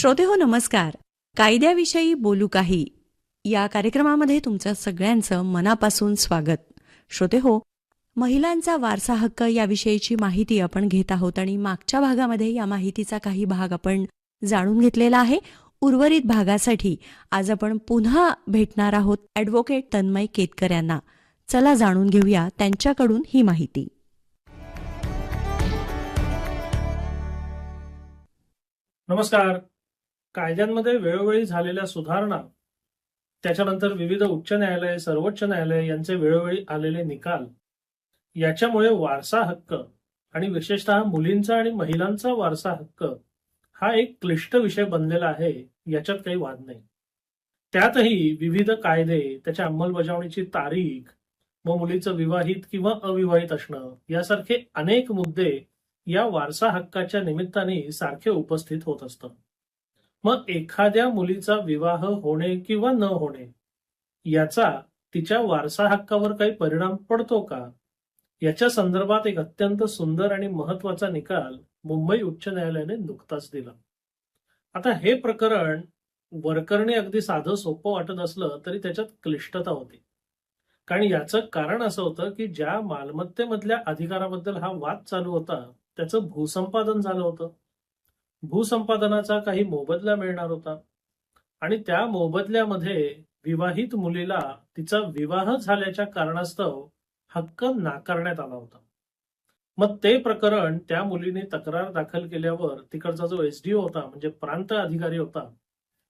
श्रोते हो नमस्कार. कायद्याविषयी बोलू काही. या कार्यक्रमामध्ये तुमचं सगळ्यांचं मनापासून स्वागत. श्रोते हो महिलांचा वारसा हक्क याविषयीची माहिती आपण घेत आहोत आणि मागच्या भागामध्ये या माहितीचा काही भाग आपण जाणून घेतलेला आहे. उर्वरित भागासाठी आज आपण पुन्हा भेटणार आहोत ॲडव्होकेट तन्मय केतकर यांना. चला जाणून घेऊया त्यांच्याकडून ही माहिती. नमस्कार. कायद्यांमध्ये वेळोवेळी झालेल्या सुधारणा त्याच्यानंतर विविध उच्च न्यायालय सर्वोच्च न्यायालय यांचे वेळोवेळी आलेले निकाल याच्यामुळे वारसा हक्क आणि विशेषतः मुलींचा आणि महिलांचा वारसा हक्क हा एक क्लिष्ट विषय बनलेला आहे याच्यात काही वाद नाही. त्यातही विविध कायदे त्याच्या अंमलबजावणीची तारीख मग मुलीचं विवाहित किंवा अविवाहित असणं यासारखे अनेक मुद्दे या वारसा हक्काच्या निमित्ताने सारखे उपस्थित होत असतात. मग एखाद्या मुलीचा विवाह होणे किंवा न होणे याचा तिच्या वारसा हक्कावर काही परिणाम पडतो का? याच्या संदर्भात एक अत्यंत सुंदर आणि महत्त्वाचा निकाल मुंबई उच्च न्यायालयाने नुकताच दिला. आता हे प्रकरण वरकरणी अगदी साधं सोपं वाटत असलं तरी त्याच्यात क्लिष्टता होती. कारण याचं कारण असं होतं की ज्या मालमत्तेमधल्या अधिकाराबद्दल हा वाद चालू होता त्याचं भूसंपादन झालं होतं. भूसंपादनाचा काही मोबदला मिळणार होता. आणि त्या मोबदल्यामध्ये विवाहित मुलीला तिचा विवाह झाल्याच्या कारणास्तव हक्क नाकारण्यात आला होता. मग ते प्रकरण त्या मुलीने तक्रार दाखल केल्यावर तिकडचा जो एसडीओ होता म्हणजे प्रांत अधिकारी होता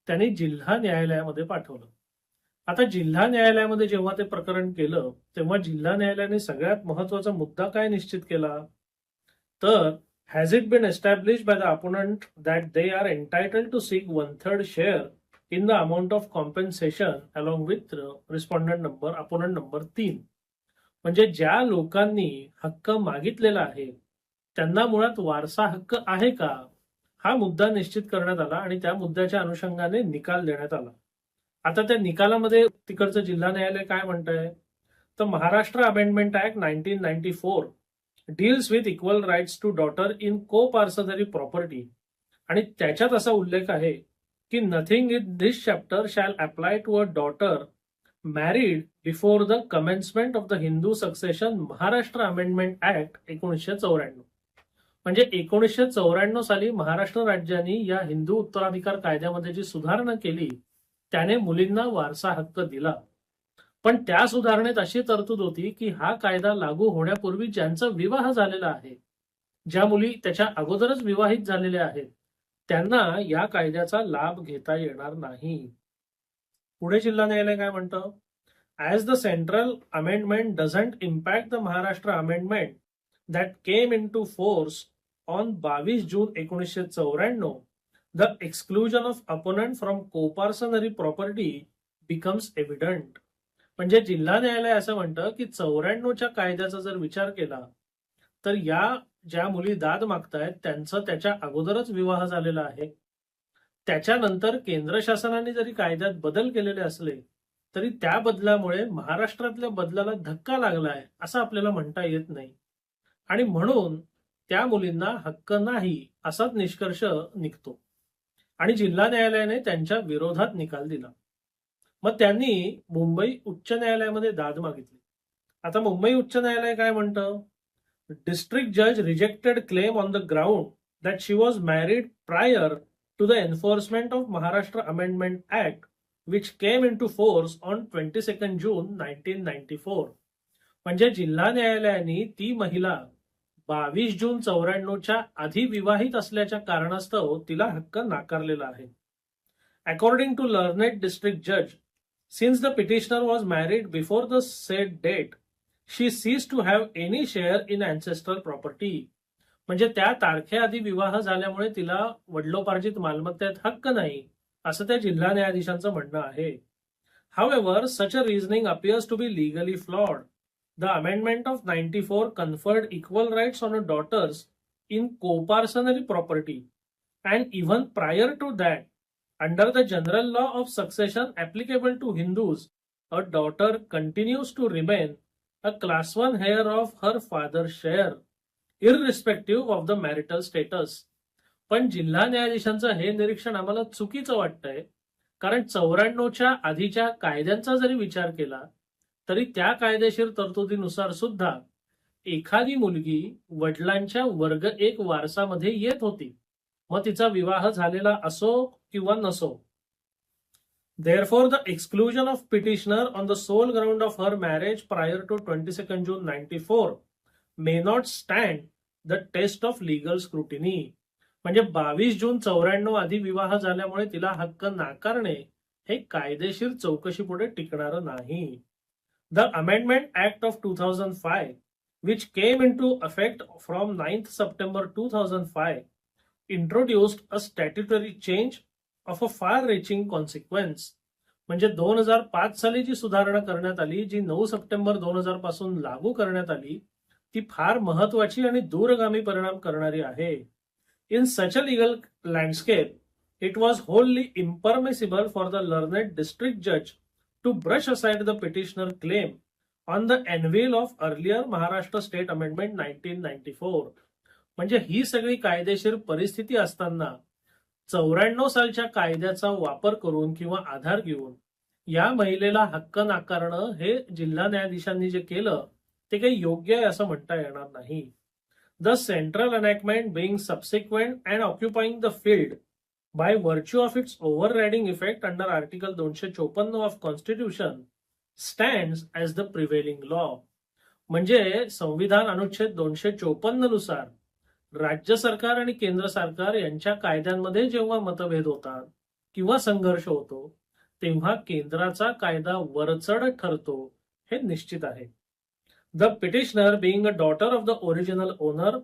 त्यांनी जिल्हा न्यायालयामध्ये पाठवलं. आता जिल्हा न्यायालयामध्ये जेव्हा ते प्रकरण केलं तेव्हा जिल्हा न्यायालयाने सगळ्यात महत्त्वाचा मुद्दा काय निश्चित केला? तर has it been established by the opponent that they are entitled to seek one third share in the amount of compensation along with respondent number opponent number तीन म्हणजे ज्या लोकांनी हक्क मागितलेला आहे त्यांना मुळात वारसा हक्क आहे का हा मुद्दा निश्चित करण्यात आला आणि त्या मुद्द्याच्या अनुषंगाने निकाल देण्यात आला आता त्या निकालामध्ये तिकडचं जिल्हा न्यायालय काय म्हणत आहे तर Maharashtra amendment act nineteen ninety four deals with equal rights to daughter in coparcenary property आणि त्याच्यात असा उल्लेख आहे की nothing in this chapter shall apply to a daughter married before the commencement of the Hindu succession Maharashtra amendment act एकोणीसशे चौऱ्याण्णव. म्हणजे एकोणीसशे चौऱ्याण्णव साली महाराष्ट्र राज्याने या हिंदू उत्तराधिकार कायद्यामध्ये जी सुधारणा केली त्याने मुलींना वारसा हक्क दिला. पण त्या सुधारणेत अशी तरतूद होती की हा कायदा लागू होण्यापूर्वी ज्यांचा विवाह झालेला आहे ज्या मुली त्याच्या अगोदरच विवाहित झालेल्या आहेत त्यांना या कायद्याचा लाभ घेता येणार नाही. पुढे जिल्हा न्यायालय काय म्हणतं? As the central amendment doesn't impact the Maharashtra amendment that came in to force on बावीस जून एकोणीसशे चौऱ्याण्णव the exclusion of opponent from coparcenary property becomes evident म्हणजे जिल्हा न्यायालय असं म्हणतं की चौऱ्याण्णवच्या कायद्याचा जर विचार केला तर या ज्या मुली दाद मागतायत त्यांचं त्याच्या अगोदरच विवाह झालेला आहे. त्याच्यानंतर केंद्र शासनाने जरी कायद्यात बदल केलेले असले तरी त्या बदलामुळे महाराष्ट्रातल्या बदलाला धक्का लागलाय असं आपल्याला म्हणता येत नाही. आणि म्हणून त्या मुलींना हक्क नाही असाच निष्कर्ष निघतो. आणि जिल्हा न्यायालयाने त्यांच्या विरोधात निकाल दिला. मग त्यांनी मुंबई उच्च न्यायालयामध्ये दाद मागितली. आता मुंबई उच्च न्यायालय काय म्हणतं? डिस्ट्रिक्ट जज rejected claim on the ground that she was married prior to the enforcement of Maharashtra amendment act which came in to force on twenty second June nineteen ninety four म्हणजे जिल्हा न्यायालयाने ती महिला बावीस जून चौऱ्याण्णवच्या आधी विवाहित असल्याच्या कारणास्तव तिला हक्क नाकारलेला आहे. अकॉर्डिंग टू लर्नेट डिस्ट्रिक्ट जज since the petitioner was married before the set date she ceases to have any share in ancestor property म्हणजे त्या तारखेआधी विवाह झाल्यामुळे तिला वडिलोपार्जित मालमत्तेत हक्क नाही असं त्या जिल्हा न्यायाधीशांचं म्हणणं आहे. However such a reasoning appears to be legally flawed the amendment of ninety four conferred equal rights on a daughters in coparcenary property and even prior to that under the general law of succession applicable to Hindus a daughter continues to remain a class one heir of her father share irrespective of the marital status पण जिल्हा न्यायाधीशांचं हे निरीक्षण आम्हाला चुकीचं वाटतंय कारण चौऱ्याण्णवच्या आधीच्या कायद्यांचा जरी विचार केला तरी त्या कायदेशीर तरतुदीनुसार सुद्धा एखादी मुलगी वडिलांच्या वर्ग एक वारसामध्ये येत होती. मग तिचा विवाह झालेला असो किंवा नसो. Therefore the exclusion of petitioner on the sole ground of her marriage prior to twenty second June ninety four may not stand the test of legal scrutiny म्हणजे बावीस जून चौऱ्याण्णव आधी विवाह झाल्यामुळे तिला हक्क नाकारणे हे कायदेशीर चौकशी पुढे टिकणार नाही. The amendment act of two thousand five which came in to effect from ninth September two thousand five introduced a statutory change of a far reaching consequence म्हणजे दोन हजार पाच साली जी सुधारणा करण्यात आली जी नऊ सप्टेंबर दोन हजारपासून लागू करण्यात आली ती फार महत्वाची आणि दूरगामी परिणाम करणारी आहे. In such a legal landscape it was wholly impermissible for the learned district जज to brush aside the petitioner claim on the anvil of earlier Maharashtra state amendment nineteen ninety four म्हणजे ही सगळी कायदेशीर परिस्थिती असताना चौऱ्याण्णव सालच्या कायद्याचा वापर करून किंवा आधार घेऊन या महिलेला हक्क नाकारणं हे जिल्हा न्यायाधीशांनी जे केलं ते काही योग्य आहे असं म्हणता येणार नाही. The central enactment being subsequent and occupying the field by virtue of its overriding effect under article दोनशे चोपन्न of constitution stand as the prevailing law म्हणजे संविधान अनुच्छेद दोनशे चोपन्ननुसार राज्य सरकार आणि केंद्र सरकार यांच्या कायद्यांमध्ये जेव्हा मतभेद होतात किंवा संघर्ष होतो तेव्हा केंद्राचा कायदा वरचड ठरतो हे निश्चित आहे. The petitioner being a daughter of the original owner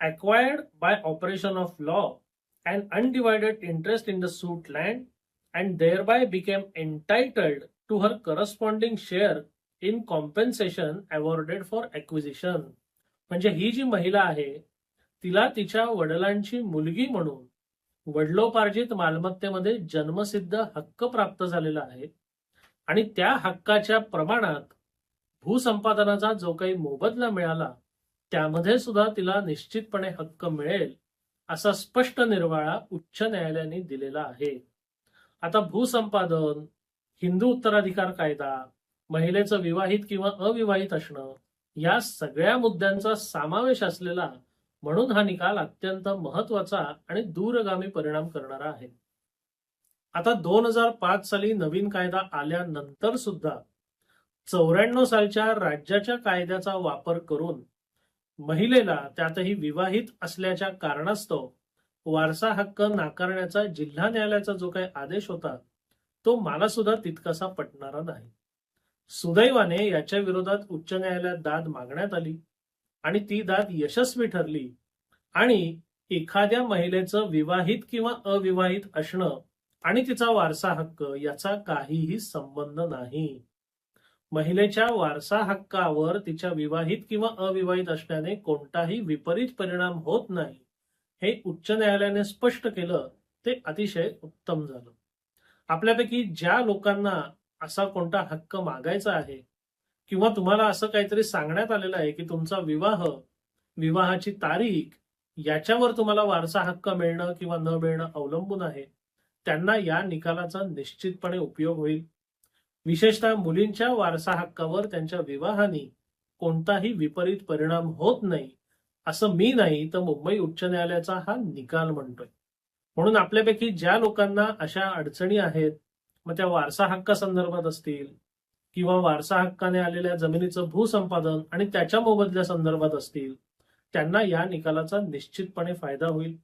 acquired by operation of law and undivided interest in the suit land and thereby became entitled to her corresponding share in compensation awarded for acquisition म्हणजे ही जी महिला आहे तिला तिच्या वडिलांची मुलगी म्हणून वडिलोपार्जित मालमत्तेमध्ये जन्मसिद्ध हक्क प्राप्त झालेला आहे आणि त्या हक्काच्या प्रमाणात भूसंपादनाचा जो काही मोबदला मिळाला त्यामध्ये सुद्धा तिला निश्चितपणे हक्क मिळेल असा स्पष्ट निर्वाळा उच्च न्यायालयाने दिलेला आहे. आता भूसंपादन हिंदू उत्तराधिकार कायदा महिलेचं विवाहित किंवा अविवाहित असणं या सगळ्या मुद्द्यांचा समावेश असलेला म्हणून हा निकाल अत्यंत महत्त्वाचा आणि दूरगामी परिणाम करणारा आहे. आता दोन हजार पाच साली नवीन कायदा आल्यानंतर सुद्धा चौऱ्याण्णव सालच्या राज्याच्या कायद्याचा वापर करून महिलेला त्यातही विवाहित असल्याच्या कारणास्तव वारसा हक्क नाकारण्याचा जिल्हा न्यायालयाचा जो काही आदेश होता तो मला सुद्धा तितकासा पटणारा नाही. सुदैवाने याच्या विरोधात उच्च न्यायालयात दाद मागण्यात आली. आणि ती दाद यशस्वी ठरली. आणि एखाद्या महिलेचं विवाहित किंवा अविवाहित असणं आणि तिचा वारसा हक्क याचा काहीही संबंध नाही. महिलेच्या वारसा हक्कावर तिच्या विवाहित किंवा अविवाहित असण्याने कोणताही विपरीत परिणाम होत नाही. हे उच्च न्यायालयाने स्पष्ट केलं ते अतिशय उत्तम झालं. आपल्यापैकी ज्या लोकांना असा कोणता हक्क मागायचा आहे किंवा तुम्हाला असं काहीतरी सांगण्यात आलेलं आहे की तुमचा विवाह विवाहाची तारीख याच्यावर तुम्हाला वारसा हक्क मिळणं किंवा न मिळणं अवलंबून आहे. त्यांना या निकालाचा निश्चितपणे उपयोग होईल. विशेषतः मुलींच्या वारसा हक्कावर त्यांच्या विवाहाने कोणताही विपरीत परिणाम होत नाही असं मी नाही तर मुंबई उच्च न्यायालयाचा हा निकाल म्हणतोय. म्हणून आपल्यापैकी ज्या लोकांना अशा अडचणी आहेत मग त्या वारसा हक्का संदर्भात असतील किंवा वारसा हक्काने आलेल्या जमिनीचं भूसंपादन आणि त्याच्या मोबदल्या संदर्भात असतील त्यांना या निकालाचा निश्चितपणे फायदा होईल.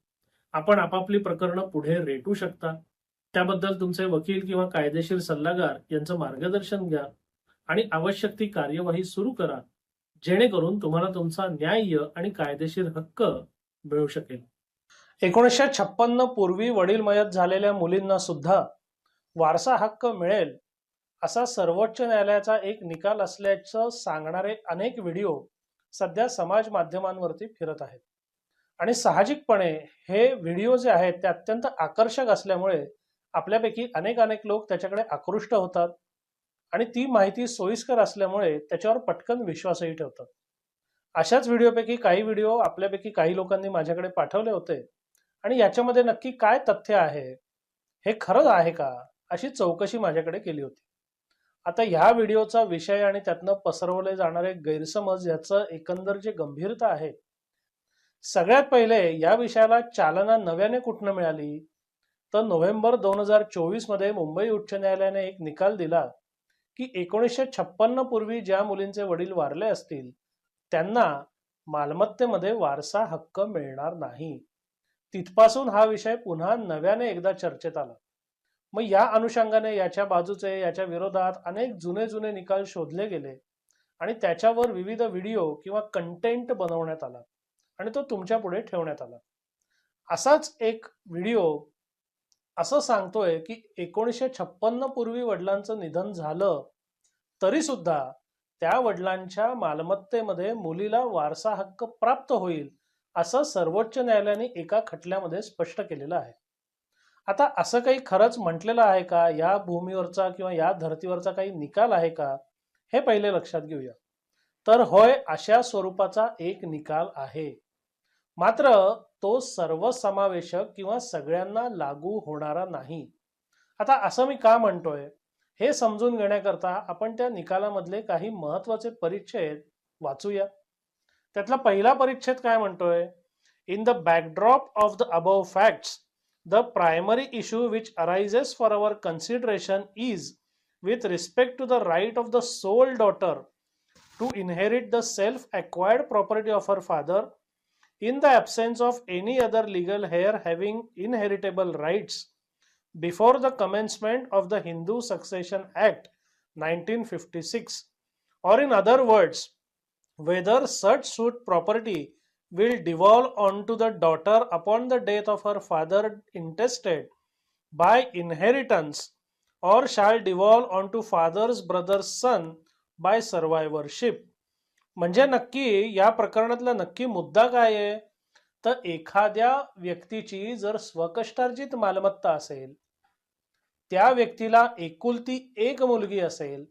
आपण आपापली प्रकरणं पुढे रेटू शकता. त्याबद्दल तुमचे वकील किंवा कायदेशीर सल्लागार यांचं मार्गदर्शन घ्या आणि आवश्यक ती कार्यवाही सुरू करा जेणेकरून तुम्हाला तुमचा न्याय्य आणि कायदेशीर हक्क मिळू शकेल. एकोणीसशे छप्पन्न पूर्वी वडील मयत झालेल्या मुलींना सुद्धा वारसा हक्क मिळेल असा सर्वोच्च न्यायालयाचा एक निकाल असल्याचं सांगणारे अनेक व्हिडिओ सध्या समाज माध्यमांवरती फिरत आहेत. आणि साहजिकपणे हे व्हिडिओ जे आहेत ते अत्यंत आकर्षक असल्यामुळे आपल्यापैकी अनेक अनेक लोक त्याच्याकडे आकृष्ट होतात आणि ती माहिती सोयीस्कर असल्यामुळे त्याच्यावर पटकन विश्वासही ठेवतात. अशाच व्हिडिओपैकी काही व्हिडिओ आपल्यापैकी काही लोकांनी माझ्याकडे पाठवले होते आणि याच्यामध्ये नक्की काय तथ्य आहे हे खरंच आहे का अशी चौकशी माझ्याकडे केली होती. आता ह्या व्हिडिओचा विषय आणि त्यातनं पसरवले जाणारे गैरसमज याचं एकंदर जे गंभीरता आहे सगळ्यात पहिले या विषयाला चालना नव्याने कुठनं मिळाली? तर नोव्हेंबर दोन हजार चोवीसमध्ये मुंबई उच्च न्यायालयाने एक निकाल दिला की एकोणीसशे छप्पन्न पूर्वी ज्या मुलींचे वडील वारले असतील त्यांना मालमत्तेमध्ये वारसा हक्क मिळणार नाही. तिथपासून हा विषय पुन्हा नव्याने एकदा चर्चेत आला. मग या अनुषंगाने याच्या बाजूचे याच्या विरोधात अनेक जुने जुने निकाल शोधले गेले आणि त्याच्यावर विविध व्हिडिओ किंवा कंटेंट बनवण्यात आला आणि तो तुमच्यापुढे ठेवण्यात आला. असाच एक व्हिडिओ असं सांगतोय की एकोणीसशे छप्पन्न पूर्वी वडिलांचं निधन झालं तरी सुद्धा त्या वडिलांच्या मालमत्तेमध्ये मुलीला वारसा हक्क प्राप्त होईल असं सर्वोच्च न्यायालयाने एका खटल्यामध्ये स्पष्ट केलेलं आहे. आता असं काही खरंच म्हटलेलं आहे का? या भूमीवरचा किंवा या धर्तीवरचा काही निकाल आहे का? हे पहिले लक्षात घेऊया. तर होय अशा स्वरूपाचा एक निकाल आहे. मात्र तो सर्वसमावेशक किंवा सगळ्यांना लागू होणारा नाही. आता असं मी का म्हणतोय? हे समजून घेण्याकरता आपण त्या निकालामधले काही महत्त्वाचे परिच्छेद वाचूया. त्यातला पहिला परिच्छेद काय म्हणतोय? In the backdrop of the above facts The primary issue which arises for our consideration is with respect to the right of the sole daughter to inherit the self-acquired property of her father in the absence of any other legal heir having inheritable rights before the commencement of the Hindu Succession Act 1956 or in other words whether such suit property will devolve onto the daughter upon the death of her father intestate by inheritance or shall devolve onto father's brother's son by survivorship म्हणजे नक्की या प्रकरणातला नक्की मुद्दा काय आहे तर एखाद्या व्यक्तीची जर स्वकष्टार्जित मालमत्ता असेल त्या व्यक्तीला एकुलती एक मुलगी असेल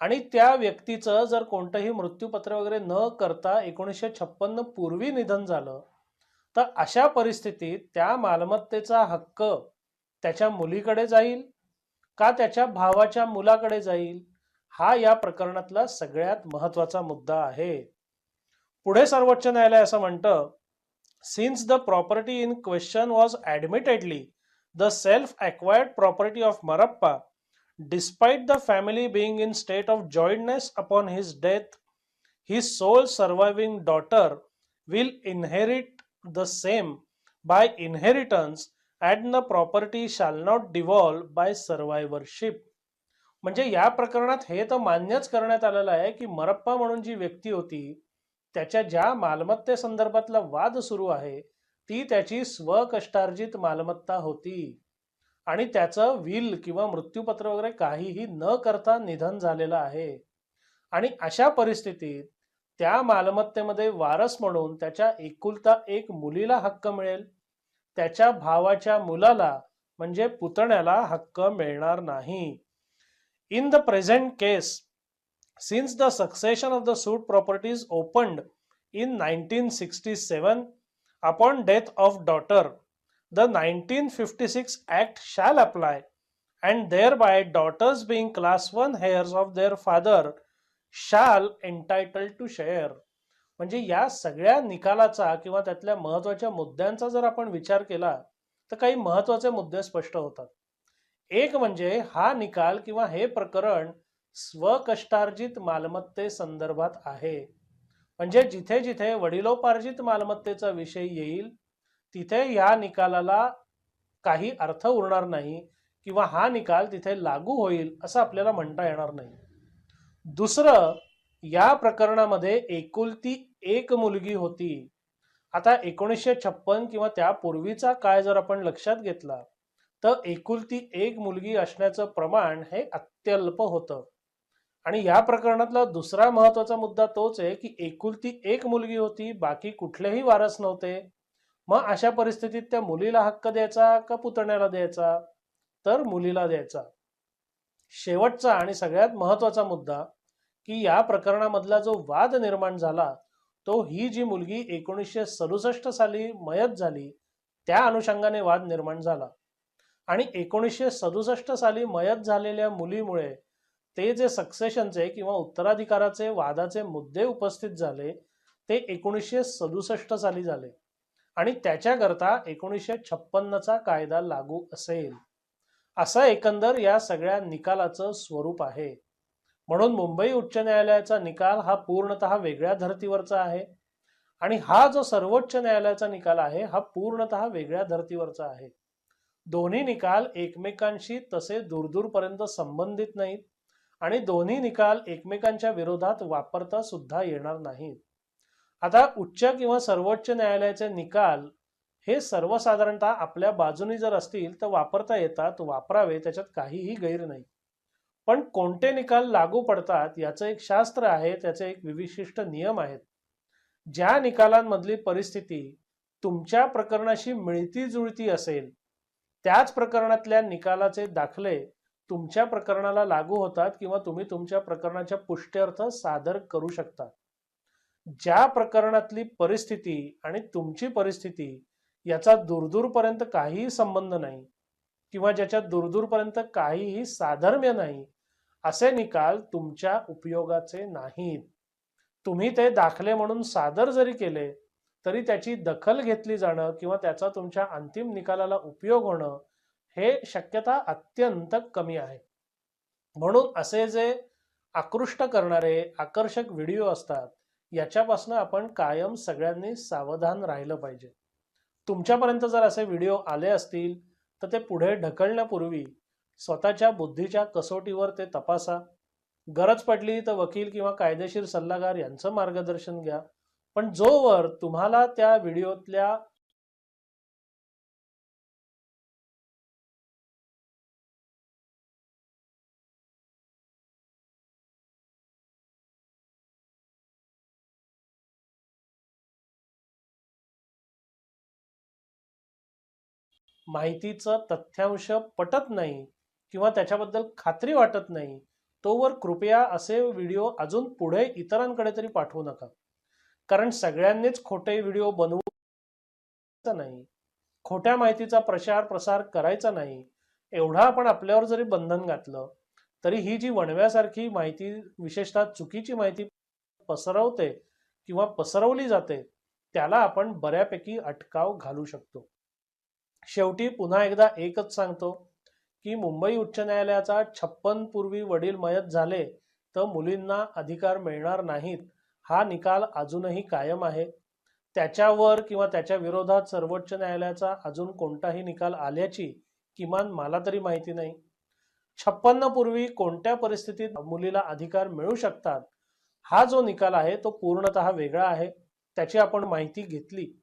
आणि त्या व्यक्तीचं जर कोणतंही मृत्यूपत्र वगैरे न करता एकोणीसशे छप्पन्न पूर्वी निधन झालं तर अशा परिस्थितीत त्या मालमत्तेचा हक्क त्याच्या मुलीकडे जाईल का त्याच्या भावाच्या मुलाकडे जाईल? हा या प्रकरणातला सगळ्यात महत्त्वाचा मुद्दा आहे. पुढे सर्वोच्च न्यायालय असं म्हणतं since the property in question was admittedly the self acquired property of Marappa Despite the family being in state of jointness upon his death his sole surviving daughter will inherit the same by inheritance and the property shall not devolve by survivorship. म्हणजे या प्रकरणात हे तर मान्यच करण्यात आलेलं आहे की मरप्पा म्हणून जी व्यक्ती होती त्याच्या ज्या मालमत्ते संदर्भातला वाद सुरू आहे ती त्याची स्वकष्टार्जित मालमत्ता होती. आणि त्याचं विल किंवा मृत्यूपत्र वगैरे काहीही न करता निधन झालेलं आहे. आणि अशा परिस्थितीत त्या मालमत्तेमध्ये वारस म्हणून त्याच्या एकुलता एक मुलीला हक्क मिळेल. त्याच्या भावाच्या मुलाला म्हणजे पुतण्याला हक्क मिळणार नाही. In the present case since the succession of the suit properties opened in nineteen sixty seven upon death of daughter the nineteen fifty six act shall apply and thereby daughters being class one heirs of their father shall entitle to share म्हणजे या सगळ्या निकालाचा किंवा त्यातल्या महत्त्वाच्या मुद्द्यांचा जर आपण विचार केला तर काही महत्त्वाचे मुद्दे स्पष्ट होतात. एक म्हणजे हा निकाल किंवा हे प्रकरण स्वकष्टार्जित मालमत्ते संदर्भात आहे. म्हणजे जिथे जिथे वडिलोपार्जित मालमत्तेचा विषय येईल तिथे या निकालाला काही अर्थ उरणार नाही किंवा हा निकाल तिथे लागू होईल असं आपल्याला म्हणता येणार नाही. दुसरं या प्रकरणामध्ये एकुलती एक मुलगी होती. आता एकोणीसशे छप्पन किंवा त्यापूर्वीचा काळ जर आपण लक्षात घेतला तर एकुलती एक मुलगी असण्याचं प्रमाण हे अत्यल्प होतं. आणि या प्रकरणातला दुसरा महत्त्वाचा मुद्दा तोच आहे की एकुलती एक मुलगी होती बाकी कुठलेही वारस नव्हते. मग अशा परिस्थितीत त्या मुलीला हक्क द्यायचा का पुतण्याला द्यायचा? तर मुलीला द्यायचा. शेवटचा आणि सगळ्यात महत्त्वाचा मुद्दा की या प्रकरणामधला जो वाद निर्माण झाला तो ही जी मुलगी एकोणीसशे सदुसष्ट साली मयत झाली त्या अनुषंगाने वाद निर्माण झाला. आणि एकोणीसशे सदुसष्ट साली मयत झालेल्या मुलीमुळे ते जे सक्सेशनचे किंवा उत्तराधिकाराचे वादाचे मुद्दे उपस्थित झाले ते एकोणीसशे सदुसष्ट साली झाले. आणि त्याच्याकरता एकोणीसशे छप्पन्नचा कायदा लागू असेल. असं एकंदर या सगळ्या निकालाचं स्वरूप आहे. म्हणून मुंबई उच्च न्यायालयाचा निकाल हा पूर्णतः वेगळ्या धर्तीवरचा आहे आणि हा जो सर्वोच्च न्यायालयाचा निकाल आहे हा पूर्णतः वेगळ्या धर्तीवरचा आहे. दोन्ही निकाल एकमेकांशी तसे दूरदूरपर्यंत संबंधित नाहीत आणि दोन्ही निकाल एकमेकांच्या विरोधात वापरता सुद्धा येणार नाहीत. आता उच्च किंवा सर्वोच्च न्यायालयाचे निकाल हे सर्वसाधारणतः आपल्या बाजूनी जर असतील तर वापरता येतात वापरावे त्याच्यात काहीही गैर नाही. पण कोणते निकाल लागू पडतात याचं एक शास्त्र आहे त्याचे एक विशिष्ट नियम आहेत. ज्या निकालांमधली परिस्थिती तुमच्या प्रकरणाशी मिळती जुळती असेल त्याच प्रकरणातल्या निकालाचे दाखले तुमच्या प्रकरणाला लागू होतात किंवा तुम्ही तुमच्या प्रकरणाच्या पुष्ट्यर्थ सादर करू शकता. ज्या प्रकरणातली परिस्थिती आणि तुमची परिस्थिती याचा दूरदूरपर्यंत काहीही संबंध नाही किंवा ज्याच्यात दूरदूरपर्यंत काहीही साधर्म्य नाही असे निकाल तुमच्या उपयोगाचे नाहीत. तुम्ही ते दाखले म्हणून सादर जरी केले तरी त्याची दखल घेतली जाणं किंवा त्याचा तुमच्या अंतिम निकालाला उपयोग होणं हे शक्यता अत्यंत कमी आहे. म्हणून असे जे आकृष्ट करणारे आकर्षक व्हिडिओ असतात याच्यापासून आपण कायम सगळ्यांनी सावधान राहिलं पाहिजे. तुमच्यापर्यंत जर असे व्हिडिओ आले असतील तर ते पुढे ढकलण्यापूर्वी स्वतःच्या बुद्धीच्या कसोटीवर ते तपासा. गरज पडली तर वकील किंवा कायदेशीर सल्लागार यांचं मार्गदर्शन घ्या. पण जोवर तुम्हाला त्या व्हिडिओतल्या माहितीचं तथ्यांश पटत नाही किंवा त्याच्याबद्दल खात्री वाटत नाही तोवर कृपया असे व्हिडिओ अजून पुढे इतरांकडे तरी पाठवू नका. कारण सगळ्यांनीच खोटे व्हिडिओ बनवू नाही. खोट्या माहितीचा प्रचार प्रसार करायचा नाही. एवढा आपण आपल्यावर जरी बंधन घातलं तरी ही जी वणव्यासारखी माहिती विशेषतः चुकीची माहिती पसरवते किंवा पसरवली जाते त्याला आपण बऱ्यापैकी अटकाव घालू शकतो. शेवटी पुन्हा एकदा एकच सांगतो की मुंबई उच्च न्यायालयाचा छप्पन पूर्वी वडील मयत झाले तर मुलींना अधिकार मिळणार नाहीत. हा निकाल अजूनही कायम आहे. त्याच्यावर किंवा त्याच्या विरोधात सर्वोच्च न्यायालयाचा अजून कोणताही निकाल आल्याची किमान मला तरी माहिती नाही. छप्पन्न पूर्वी कोणत्या परिस्थितीत मुलीला अधिकार मिळू शकतात? हा जो निकाल आहे तो पूर्णतः वेगळा आहे. त्याची आपण माहिती घेतली.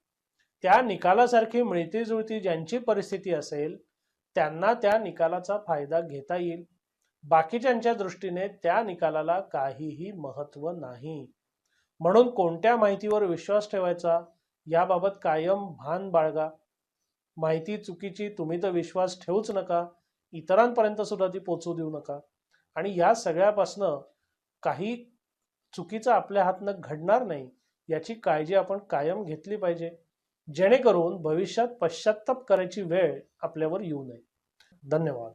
त्या निकालासारखी मिळती जुळती ज्यांची परिस्थिती असेल त्यांना त्या निकालाचा फायदा घेता येईल. बाकीच्यांच्या दृष्टीने त्या निकालाला काहीही महत्त्व नाही. म्हणून कोणत्या माहितीवर विश्वास ठेवायचा याबाबत कायम भान बाळगा. माहिती चुकीची तुम्ही तर विश्वास ठेवूच नका इतरांपर्यंत सुद्धा ती पोचू देऊ नका. आणि या सगळ्यापासनं काही चुकीचं आपल्या हातनं घडणार नाही याची काळजी आपण कायम घेतली पाहिजे. जेणेकरून भविष्यात पश्चाताप करायची वेळ आपल्यावर येऊ नये. धन्यवाद.